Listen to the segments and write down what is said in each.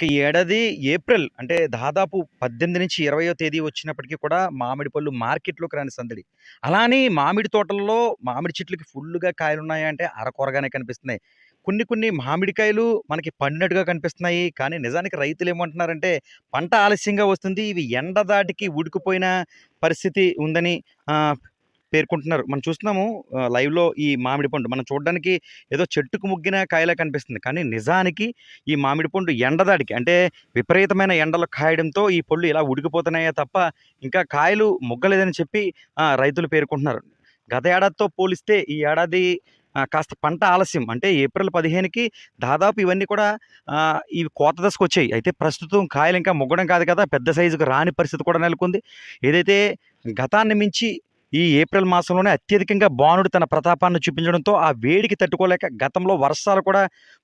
ఇక ఈ ఏడాది ఏప్రిల్ అంటే దాదాపు 18-20వ తేదీ వచ్చినప్పటికీ కూడా మామిడి పళ్ళు మార్కెట్‌లోకి రాని సందడి. అలా అని మామిడి తోటల్లో మామిడి చెట్లకి ఫుల్లుగా కాయలున్నాయంటే అరకొరగానే కనిపిస్తున్నాయి. కొన్ని కొన్ని మామిడికాయలు మనకి పండినట్టుగా కనిపిస్తున్నాయి. కానీ నిజానికి రైతులు ఏమంటున్నారంటే పంట ఆలస్యంగా వస్తుంది. ఇవి ఎండ దాటికి ఉడికిపోయిన పరిస్థితి ఉందని పేర్కొంటున్నారు. మనం చూస్తున్నాము లైవ్‌లో ఈ మామిడి పండు మనం చూడడానికి ఏదో చెట్టుకు ముగ్గిన కాయలా కనిపిస్తుంది. కానీ నిజానికి ఈ మామిడి పండు ఎండదాడికి అంటే విపరీతమైన ఎండలు కాయడంతో ఈ పళ్ళు ఇలా ఉడికిపోతున్నాయే తప్ప ఇంకా కాయలు ముగ్గలేదని చెప్పి రైతులు పేర్కొంటున్నారు. గత ఏడాదితో పోలిస్తే ఈ ఏడాది కాస్త పంట ఆలస్యం అంటే ఏప్రిల్ 15కి దాదాపు ఇవన్నీ కూడా ఇవి కోత దశకొచ్చాయి. అయితే ప్రస్తుతం కాయలు ఇంకా ముగ్గడం కాదు కదా! పెద్ద సైజుకి రాని పరిస్థితి కూడా నెలకొంది. ఏదైతే గతాన్ని మించి ఈ ఏప్రిల్ మాసంలోనే అత్యధికంగా బాణుడు తన ప్రతాపాన్ని చూపించడంతో ఆ వేడికి తట్టుకోలేక గతంలో వర్షాలు కూడా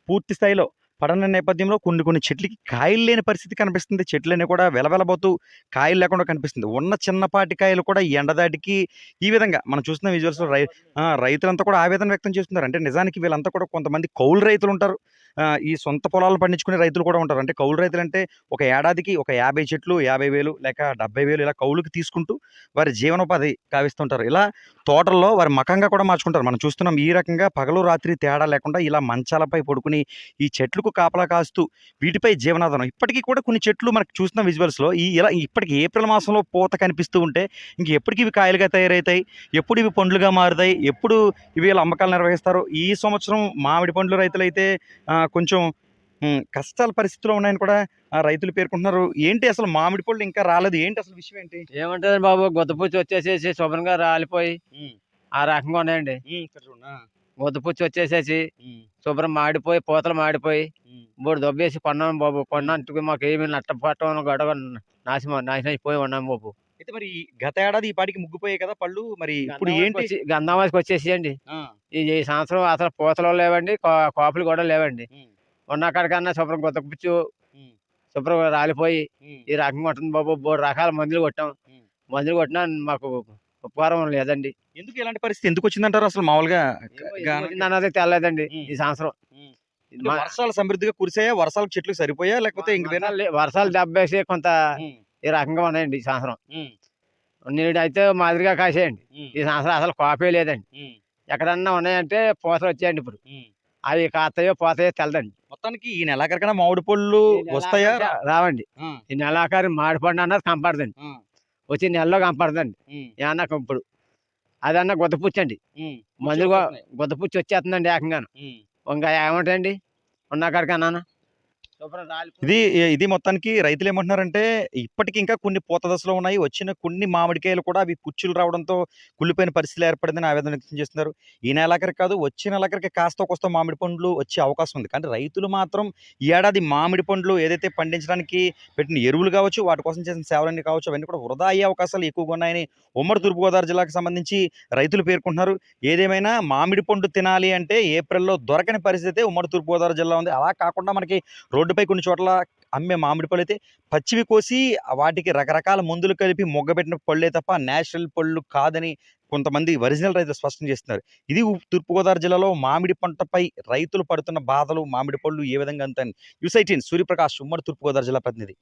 పూర్తి స్థాయిలో పడన నేపథ్యంలో కొన్ని కొన్ని చెట్లకి కాయలు లేని పరిస్థితి కనిపిస్తుంది. చెట్లన్నీ కూడా వెలవెలబోతూ కాయలు లేకుండా కనిపిస్తుంది. ఉన్న చిన్నపాటి కాయలు కూడా ఎండదాటికి ఈ విధంగా మనం చూస్తున్న విజువల్స్‌లో రై రైతులంతా కూడా ఆవేదన వ్యక్తం చేస్తున్నారు. అంటే నిజానికి వీళ్ళంతా కూడా కొంతమంది కౌలు రైతులు ఉంటారు ఈ సొంత పొలాలు పండించుకునే రైతులు కూడా ఉంటారు. అంటే కౌలు రైతులంటే ఒక ఏడాదికి ఒక 50 చెట్లు యాభై వేలు లేక 70,000 ఇలా కౌలుకి తీసుకుంటూ వారి జీవనోపాధి కావిస్తుంటారు ఇలా తోటల్లో వారి మకంగా కూడా మార్చుకుంటారు. మనం చూస్తున్నాం ఈ రకంగా పగలు, రాత్రి తేడా లేకుండా ఇలా మంచాలపై పడుకుని ఈ చెట్లకు కాపలా కాస్తూ వీటిపై జీవనాధారం ఇప్పటికీ కూడా కొన్ని చెట్లు మనకు చూసిన విజువల్స్‌లో ఈ ఇలా ఇప్పటికి ఏప్రిల్ మాసంలో పూత కనిపిస్తూ ఉంటే ఇంక ఎప్పటికి ఇవి కాయలుగా తయారవుతాయి? ఎప్పుడు ఇవి పండ్లుగా మారుతాయి? ఎప్పుడు ఇవి ఇలా అమ్మకాలు నిర్వహిస్తారు? ఈ సంవత్సరం మామిడి పండ్లు రైతులైతే కొంచెం. కష్టాల పరిస్థితిలో ఉన్నాయని కూడా రైతులు పేర్కొంటున్నారు. ఏంటి అసలు మామిడి పళ్ళు ఇంకా రాలేదు. ఏంటి అసలు విషయం ఏంటి? ఏముంటదండి బాబు గుద్దపుచ్చి వచ్చేసేసి శుభ్రంగా రాలిపోయి. ఆ రకంగా ఉన్నాయండి. గుద్దపుచ్చి వచ్చేసేసి. శుభ్రం మాడిపోయి పూతలు మాడిపోయి. మూడు దొబ్బేసి కొన్నాం బాబు. కొన్నందుకు మాకేమీ నష్టపోవటం గొడవ నాశనం నాశనం అయిపోయి ఉన్నాం బాబు. అయితే మరి గత ఏడాది ఈ పాటికి ముగ్గిపోయాయి కదా పళ్ళు. మరి ఇప్పుడు ఏంటి? గంధమాసకి వచ్చేసియండి. ఆ! ఈ సంవత్సరం అసలు పూతలు లేవండి. కాపులు కూడా లేవండి. హ్మ్. ఉన్న కాడికన్నా శుభ్రం హ్మ్. శుభ్రంగా రాలిపోయి. ఈ రకంగా ఉంటుంది బాబు. బోలెడు రకాల మందులు కొట్టాం. మందులు కొట్టినా మాకు ఉపకారం లేదండి. ఎందుకు ఇలాంటి పరిస్థితి ఎందుకొచ్చిందంటారు అసలు మామూలుగా? ఎందుకొచ్చిందన్నది తెలలేదండి. ఈ సంవత్సరం. వర్షాలు సమృద్ధిగా కురిసాయా? వర్షాలకు చెట్లు సరిపోయాయా? లేకపోతే ఇంక వేరే వర్షాలు వర్షాలు దెబ్బేసి కొంత. ఈ రకంగా ఉన్నాయండి ఈ సంవత్సరం. నేడైతే మాదిరిగా కాసాయండి. ఈ సంవత్సరం అసలు కాపే లేదండి. ఎక్కడన్నా ఉన్నాయంటే పూతలు వచ్చాయండి ఇప్పుడు. అవి కాస్తాయో పోతాయో తెలదండి. మొత్తానికి ఈ నెలాఖరికన్నా మామిడి పళ్ళు వస్తాయా? రావండి. ఈ నెలాఖరు మామిడిపండు అన్నది కనపడదండి. ఆ! వచ్చి నెలలో కనపడదండి. హ్మ్. ఏమన్నా ఇప్పుడు అదన్నా గుద్దపుచ్చండి. మందులు. గుద్దపుచ్చి వచ్చేస్తుందండి ఏకంగాను. ఇంకా ఏమంటాయండి ఉన్న కాడికన్నాను శుభ్రం రాలిపోయి ఇది ఇది మొత్తానికి రైతులు ఏమంటున్నారంటే ఇప్పటికి ఇంకా కొన్ని పూత దశలో ఉన్నాయి. వచ్చిన కొన్ని మామిడికాయలు కూడా అవి పుచ్చులు రావడంతో కుళ్ళిపోయిన పరిస్థితులు ఏర్పడిందని ఆవేదన వ్యక్తం చేస్తున్నారు. ఈ నెలాఖరికి కాదు వచ్చే నెలాఖరికి కాస్త కోస్తో మామిడి పండ్లు వచ్చే అవకాశం ఉంది. కానీ రైతులు మాత్రం ఈ ఏడాది మామిడి పండ్లు ఏదైతే పండించడానికి పెట్టిన ఎరువులు కావచ్చు, వాటి కోసం చేసిన సేవలన్నీ కావచ్చు, అవన్నీ కూడా వృధా అయ్యే అవకాశాలు ఎక్కువగా ఉన్నాయని ఉమ్మడి తూర్పుగోదావరి జిల్లాకు సంబంధించి రైతులు పేర్కొంటున్నారు. ఏదేమైనా మామిడి పండు తినాలి అంటే ఏప్రిల్‌లో దొరకని పరిస్థితి ఉమ్మడి తూర్పుగోదావరి జిల్లా ఉంది. అలా కాకుండా మనకి రోడ్డుపై కొన్ని చోట్ల అమ్మే మామిడి పళ్ళైతే పచ్చివి కోసి వాటికి రకరకాల మందులు కలిపి మొగ్గబెట్టిన పళ్ళే తప్ప నేచురల్ పళ్ళు కాదని కొంతమంది ఒరిజినల్ రైతులు స్పష్టం చేస్తున్నారు. ఇది తూర్పుగోదావరి జిల్లాలో మామిడి పంటపై రైతులు పడుతున్న బాధలు, మామిడి పళ్ళు ఏ విధంగా అంతని యూసైటీన్ సూర్యప్రకాష్ ఉమ్మడి తూర్పుగోదావరి జిల్లా ప్రతినిధి.